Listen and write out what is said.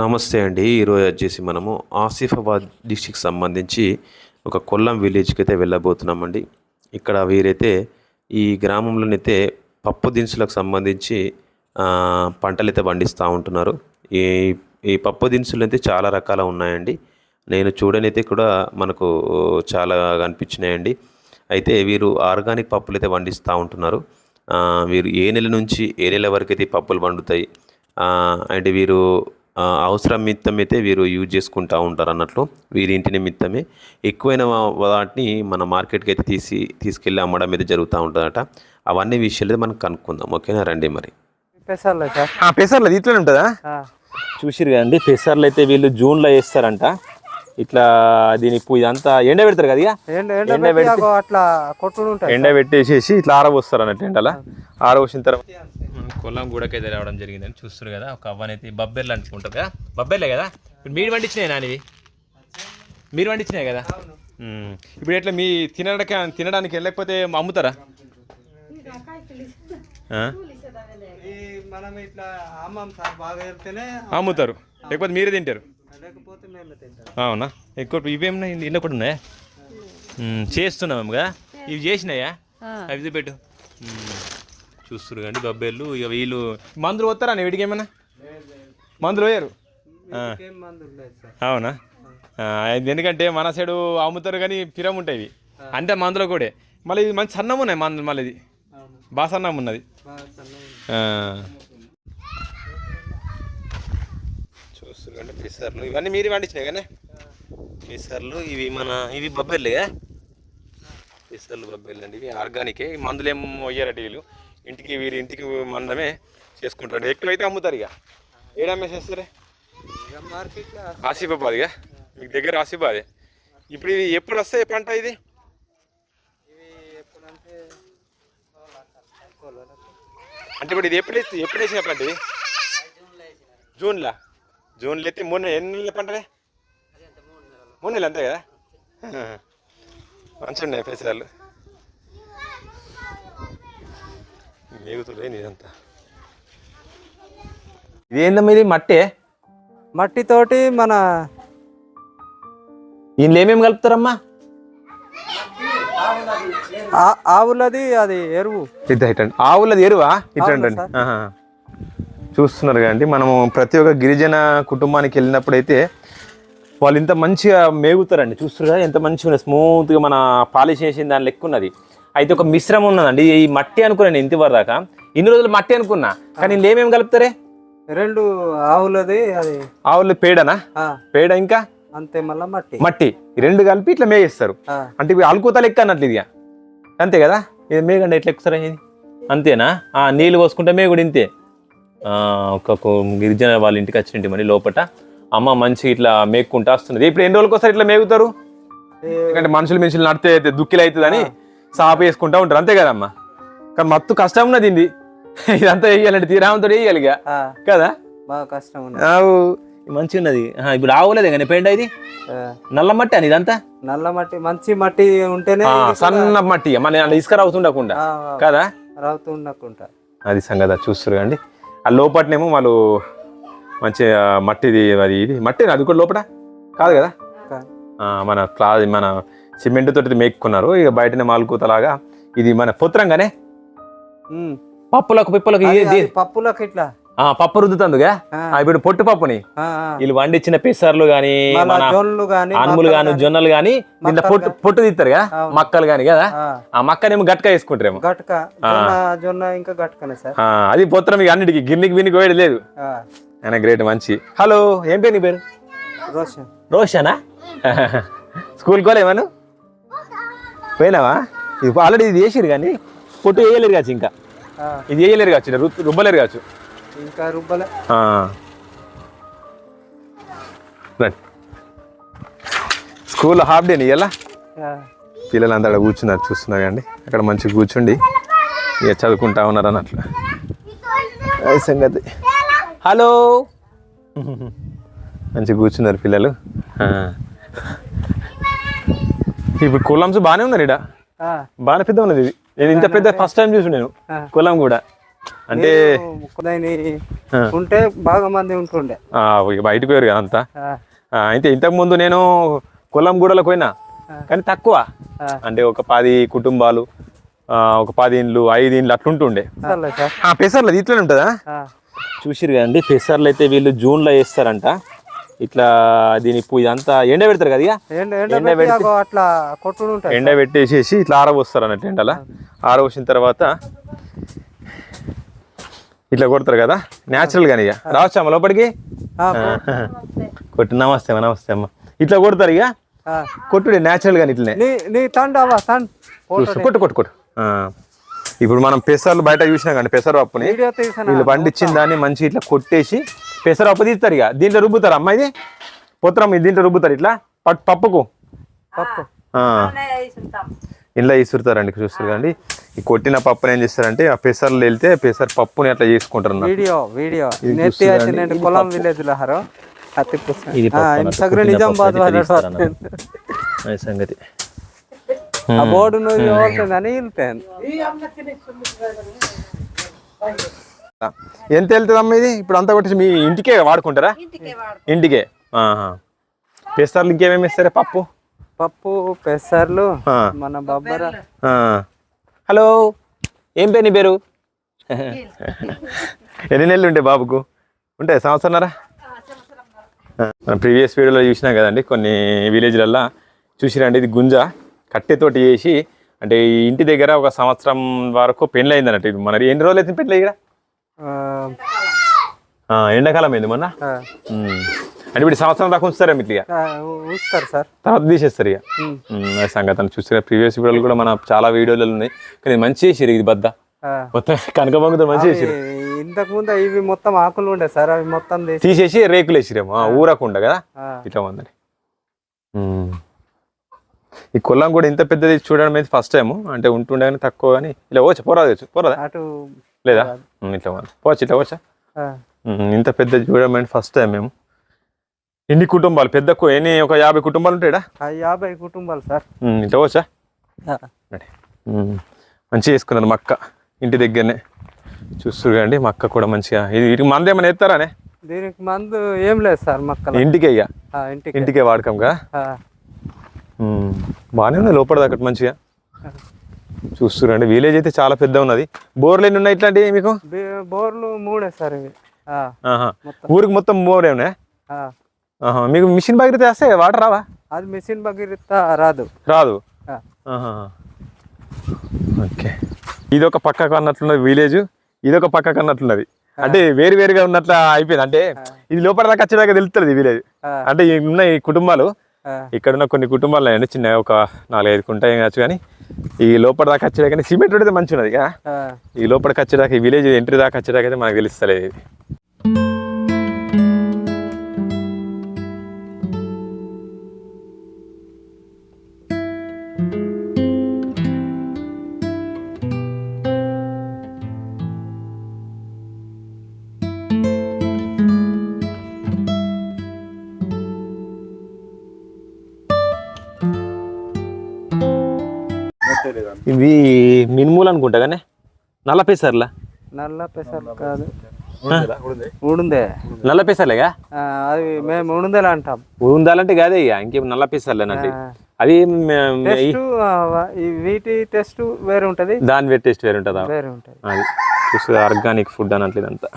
నమస్తే అండి. ఈరోజు వచ్చేసి మనము ఆసిఫాబాద్ డిస్టిక్ సంబంధించి ఒక కొల్లం విలేజ్కి అయితే వెళ్ళబోతున్నామండి. ఇక్కడ వీరైతే ఈ గ్రామంలోనైతే పప్పు దినుసులకు సంబంధించి పంటలైతే పంటలు అయితే పండిస్తూ ఉంటున్నారు. ఈ ఈ పప్పు దినుసులు అయితే చాలా రకాల ఉన్నాయండి. నేను చూడనైతే కూడా మనకు చాలా కనిపించినాయండి. అయితే వీరు ఆర్గానిక్ పప్పులు అయితే పండిస్తూ ఉంటున్నారు. వీరు ఏ నెల నుంచి ఏ నెల వరకు అయితే ఈ పప్పులు పండుతాయి? అండ్ వీరు అవసరం నిమిత్తం అయితే వీరు యూజ్ చేసుకుంటూ ఉంటారు అన్నట్లు వీరి ఇంటి నిమిత్తమే. ఎక్కువైన వాటిని మన మార్కెట్కి అయితే తీసి తీసుకెళ్ళి అమ్మడం అయితే జరుగుతూ ఉంటుందట. అవన్నీ విషయాలు మనం కనుక్కుందాం. ఓకేనా? రండి మరి. పెసర్లు సార్. పెసర్లు అది ఇట్లనే ఉంటుందా? చూసిరు కదండి పెసర్లు అయితే వీళ్ళు జూన్లో వేస్తారంట. ఇట్లా దీని ఇప్పుడు ఇదంతా ఎండ పెడతారు కదా ఎండ ఎండ పెట్టి అట్లా కొట్టుడు ఎండ పెట్టేసేసి ఇట్లా ఆరబోస్తారు అన్నట్టు ఎండలా. ఆరబోసిన తర్వాత కొల్లం గూడకైతే రావడం జరిగిందని చూస్తారు కదా. ఒక అవ్వనైతే బబ్బెర్లు అనుకుంటారు కదా. బబ్బెర్లే కదా? ఇప్పుడు మీరు పండించినాయి నానివి? మీరు పండించినాయి కదా. ఇప్పుడు ఎట్లా మీ తినడానికి తినడానికి వెళ్ళకపోతే అమ్ముతారా? అమ్ముతారు. లేకపోతే మీరే తింటారు. లేకపోతే మేము తింటాం. అవునా? ఎక్కువ ఇవేమన్నా కూడా ఉన్నాయా? మ్మ్, చేస్తున్నామేముగా ఇవి చేసినాయా? అవి పెట్టు. చూస్తురు కానీ బబ్బేళ్ళు ఇక వీళ్ళు మందులు వస్తారా వీడికి ఏమన్నా? మందులు పోయారు? ఏం మందులు లేదు సార్. అవునా? ఎందుకంటే మన సైడు అమ్ముతారు కానీ పిరం ఉంటాయి అంటే మందులో కూడా. మళ్ళీ ఇది మంచి సన్నం ఉన్నాయి మందులు మళ్ళీ ఇది. బాగా సన్నం ఉన్నది. చూస్తున్నారు పిసర్లు ఇవన్నీ మీరు పండించినాయి కానీ? పిసర్లు ఇవి మన ఇవి బొబ్బెర్లే పిసర్లు బొబ్బెర్లు అండి ఇవి ఆర్గానికే. ఈ మందులు ఏం వయ్యారట వీళ్ళు. ఇంటికి వీరి ఇంటికి మందమే చేసుకుంటారు ఎక్కువైతే అమ్ముతారు ఇక. ఏడమ్మేసేస్తారే ఆసిఫాబాద్ ఇక మీకు దగ్గర ఆసిఫాబాదే ఇప్పుడు ఇది ఎప్పుడు వస్తాయి పంట ఇది? అంటే ఇప్పుడు ఇది ఎప్పుడు వేస్తే- ఎప్పుడు వేసిన పంట ఇది? జూన్లా? జూన్లో అయితే మూడు ఎన్ని నెలల పంటలే మూడు నెలలు అంతే కదా? మంచిగా ఉన్నాయి పెసరాలు మేగుతులే ఇదంతా ఇదేందమ్మా ఇది మట్టే మట్టితోటి మన ఇందులో ఏమేమి కలుపుతారమ్మా ఆ- ఆవులది అది ఎరువు ఇటండి ఆవులది ఎరువా ఇటండి. ఆహా. చూస్తున్నారు కదండి మనము ప్రతి ఒక్క గిరిజన కుటుంబానికి వెళ్ళినప్పుడు అయితే వాళ్ళు ఇంత మంచిగా మేగుతారండి చూస్తారు కదా ఎంత మంచిగా స్మూత్గా మన పాలిష్ చేసిన దాని లెక్క ఉన్నది అయితే ఒక మిశ్రమం ఉన్నదండి. ఈ మట్టి అనుకున్నాను ఇంతవరకు దాకా. ఇన్ని రోజులు మట్టి అనుకున్నా. కానీ ఇందులో ఏమేమి కలుపుతారే? రెండు ఆవులది అది. ఆవులు పేడనా? పేడ ఇంకా? అంతే మళ్ళా మట్టి. మట్టి. రెండు కలిపి ఇట్లా మేగిస్తారు ఆ, అంటే ఇవి అలుకుత లెక్క అన్నట్లు ఇది అంతే కదా? ఇది మేగండి ఎట్లా ఎక్కుతారా ఇది అంతేనా? ఆ నీళ్ళు పోసుకుంటే మేగుడు ఇంతే. ఒక గిరిజన వాళ్ళ ఇంటికి వచ్చింటి మరి లోపట. అమ్మ మంచి ఇట్లా మేక్కుంటా వస్తున్నది. ఇప్పుడు ఎన్ని రోజులకి ఒకసారి ఇట్లా మేగుతారు? ఎందుకంటే మనుషులు మనుషులు నడితే అయితే దుక్కిలు అవుతుందని సాప వేసుకుంటా ఉంటారు. అంతే కదమ్మా. కానీ మత్తు కష్టం ఉన్నది ఇది. ఇదంతా వేయాలంటే తీరామంతో వేయాలి ఇక. కదా? బాగా కష్టం మంచిగా ఉన్నది ఇప్పుడు ఆవులేదే కానీ ఇది? ఆ, నల్ల మట్టి అని ఇదంతా? నల్ల మట్టి మంచి మట్టి ఉంటేనే సన్న మట్టి. మన ఇసుక రావుతుండకుండా కదా? రావుతూ ఉండకుండా. అది సంగతి అది చూస్తారు కండి. ఆ లోపటనేమో వాళ్ళు మంచి మట్టిది అది ఇది. మట్టి అది కూడా లోపల కాదు కదా? మన క్లా మన సిమెంట్ తోటి మేక్కున్నారు. ఇక బయటనే మాలుకూతలాగా ఇది మన పుత్రంగానే. పప్పులకు పిప్పలకు పప్పులకు ఇట్లా. ఆ, పప్పు రుద్దుతుందిగా? ఇప్పుడు పొట్టు పప్పుని. వీళ్ళు వండించిన పెసర్లు గాని అనుములు గాని జొన్నలు గాని దీంట్లో పొట్టు. పొట్టు తీస్తారు కదా. మక్కలు గాని కదా? ఆ, మక్కనేమో గట్క వేసుకుంటారేమో. గట్క. జొన్న ఇంకా గట్కనే సార్. అది పొత్రం ఇక అన్నిటికి గిన్నెకి వినికి పోయేది లేదు. ఆయన గ్రేట్ మంచి. హలో ఏం పేరు నీ పేరు? రోషన్. రోషనా? స్కూల్కి పోలేమను పోయినావా? ఇది ఆల్రెడీ ఇది వేసిరు కానీ పొట్టు వేయలేరు కావచ్చు ఇంకా. ఇది వేయలేరు కావచ్చు రుబ్బలేరు కావచ్చు. ఇంకా రుబ్బలే. స్కూల్లో హాఫ్ డే ఇలా ఆ, పిల్లలంతా అక్కడ కూర్చున్నారు చూస్తున్నారు కండి అక్కడ మంచిగా కూర్చుండి ఇక చదువుకుంటా ఉన్నారు అన్నట్లు. అది సంగతి? హలో మంచిగా కూర్చున్నారు పిల్లలు. ఆ. ఇప్పుడు కులంస్ బాగానే ఉన్నారు ఇక్కడ బాగానే పెద్ద ఉన్నది ఇది. నేను ఇంత పెద్ద ఫస్ట్ టైం చూసి నేను. కులం కూడా. అంటే ఉంటే బాగా మంది ఉంటుండే. బయటకు పోయారు కదా అంతా. అయితే ఇంతకు ముందు నేను కొల్లం గూడలకు పోయినా. కానీ తక్కువ. అంటే ఒక పది కుటుంబాలు ఒక పది ఇండ్లు ఐదు ఇండ్లు అట్లుంటుండే. పెసర్లు ఇట్లనే ఉంటుందా? చూసిరు కదండి పెసర్లు అయితే వీళ్ళు జూన్లో వేస్తారంట. ఇట్లా దీని ఇదంతా ఎండ పెడతారు కదా ఇక? ఎండ పెట్టి అట్లా కొట్టుడు ఎండ పెట్టేసేసి ఇట్లా ఆరబోస్తారు అన్నట్టు ఎండల. ఆరబోసిన తర్వాత ఇట్లా కొడతారు కదా? న్యాచురల్ గాని ఇక. రావచ్చా లోపలికి? ఆ, కొట్టు. నమస్తే అమ్మ నమస్తే అమ్మ. ఇట్లా కొడతారు ఇక. కొట్టుడే న్యాచురల్ గాని ఇట్లనే. కొట్టు కొట్టు కొట్టు. ఇప్పుడు మనం పెసర్లు బయట చూసినా కానీ పెసర పప్పుని వీళ్ళు పండించిన దాన్ని మంచి ఇట్లా కొట్టేసి పెసర పప్పు తీస్తారు ఇక. దీంట్లో రుబ్బుతారు అమ్మ ఇది? పొత్తరం ఇది దీంట్లో రుబ్బుతారు ఇట్లా? పట్- పప్పుకు? పప్పు. ఆ. ఇలా ఇసురుతారండి చూస్తారు కండి ఈ కొట్టిన పప్పుని ఏం చేస్తారంటే ఆ పెసర్లు వెళ్తే పెసర పప్పుని అట్లా చేసుకుంటారు. Video video. విలేజ్లో నిజామాబాద్ సంగతి. ఆ బోర్డు నువ్వు వెళ్తాను ఎంత వెళ్తుంది అమ్మ ఇది? ఇప్పుడు అంతా కొట్టేసి మీ ఇంటికే వాడుకుంటారా? ఇంటికే. పెసర్లు ఇంకేమేమి ఇస్తారా పప్పు? పప్పు పెసర్లు. మన బొబ్బర. హలో. ఏం పేరు నీ పేరు? ఎన్ని నెలలు ఉంటాయి బాబుకు? ఉంటాయి సంవత్సరంన్నర? ఆ, మనం ప్రీవియస్ వీడియోలో చూసినాం కదండి కొన్ని విలేజ్లల్లో. చూసిరండి ఇది గుంజ. కట్టెతోటి చేసి అంటే ఈ ఇంటి దగ్గర ఒక సంవత్సరం వరకు పెళ్ళి అయింది అన్నట్టు ఇది మన ఎన్ని రోజులు అయితే పెళ్ళి ఇక్కడ? ఎండాకాలం అయింది మొన్న. అంటే ఇప్పుడు సంవత్సరం దాకా ఉంచుతారా మీరు ఇక? ఉంచుతారు సార్. తర్వాత తీసేస్తారు ఇక? సంగతి చూసిన ప్రీవియస్ వీడియోలు కూడా మన చాలా వీడియోలు ఉన్నాయి. కానీ మంచి చేసిరు ఇది బద్ద. మొత్తం కనక బంగుతో మంచి చేసిరు ఇంతకు ముందు ఇవి మొత్తం ఆకులు ఉండే సార్ అవి మొత్తం తీసి తీసేసి రేకులు వేసిరేమో ఊరకుండా కదా? ఇట్లా ఉందని. ఈ కొల్లం కూడా ఇంత పెద్దది చూడడం అయితే ఫస్ట్ టైం అంటే ఉంటుండే కానీ తక్కువ కానీ ఇలా పోవచ్చు పోరాదు పోరాదా? అటు లేదా? ఇట్లా పోవచ్చు ఇట్లా పోవచ్చా? ఇంత పెద్ద అంటే ఫస్ట్ టైం మేము ఎన్ని కుటుంబాలు? పెద్ద ఎన్ని ఒక యాభై కుటుంబాలు ఉంటాయా యాభై కుటుంబాలు సార్. ఇట్లా పోవచ్చా. మంచిగా వేసుకున్నారు మక్క ఇంటి దగ్గరనే. చూస్తారు కండి మక్క కూడా మంచిగా. ఇది వీటికి మంది ఏమైనా ఎత్తారానే? దీనికి మందు ఏం లేదు సార్ మక్కల ఇంటికే ఇక? ఇంటికి. ఇంటికే వాడకం కదా ఆ, ఉమ్. బాగానే ఉంది లోపల దాకా మంచిగా. చూస్తురండి. విలేజ్ అయితే చాలా పెద్ద ఉన్నది బోర్లు ఎన్ని ఉన్నాయి ఇట్లాంటివి మీకు? బోర్లు మూడే సార్ ఇవి. ఊరికి మొత్తం బోర్ ఉన్నాయి? ఆ. ఆహా. మీకు మిషన్ బాగితే వస్తే వాటర్ రావా? అది మిషన్ బగిరిత రాదు. రాదు. ఓకే. ఇది ఒక పక్కకు అన్నట్లున్నది విలేజ్ ఇది ఒక పక్కకు అన్నట్లున్నది అంటే వేరు వేరుగా ఉన్నట్లు అయిపోయింది. అంటే ఇది లోపల దాకా వచ్చేదాకా తెలుస్తుంది విలేజ్. అంటే ఉన్న ఈ కుటుంబాలు. ఇక్కడ ఉన్న కొన్ని కుటుంబాలు అండి చిన్న ఒక నాలుగైదు ఉంటాయి కావచ్చు కానీ ఈ లోపల దాకా వచ్చేదాకా సిమెంట్ అయితే మంచిగా ఉన్నది. ఈ లోపలికి వచ్చేదాకా ఈ విలేజ్ ఎంట్రీ దాకా వచ్చేదాకా అయితే మనకు తెలుస్తలేదు ఇది ఇవి మినుములు అనుకుంటా కానీ నల్ల పెసర్లా? నల్ల పెసర్ కాదు. ఉడుందే నల్ల పెసర్లేగా? అది మేము ఉడుందేలా అంటాం. ఉండాలంటే కాదే ఇక ఇంకేం నల్ల పెసర్లేనండి ఈ వీటి టెస్ట్ వేరే ఉంటది దాని వేరే టేస్ట్ వేరు ఉంటుందా వేరే ఉంటది అది ఆర్గానిక్ ఫుడ్ అన్నట్లు ఇదంతా.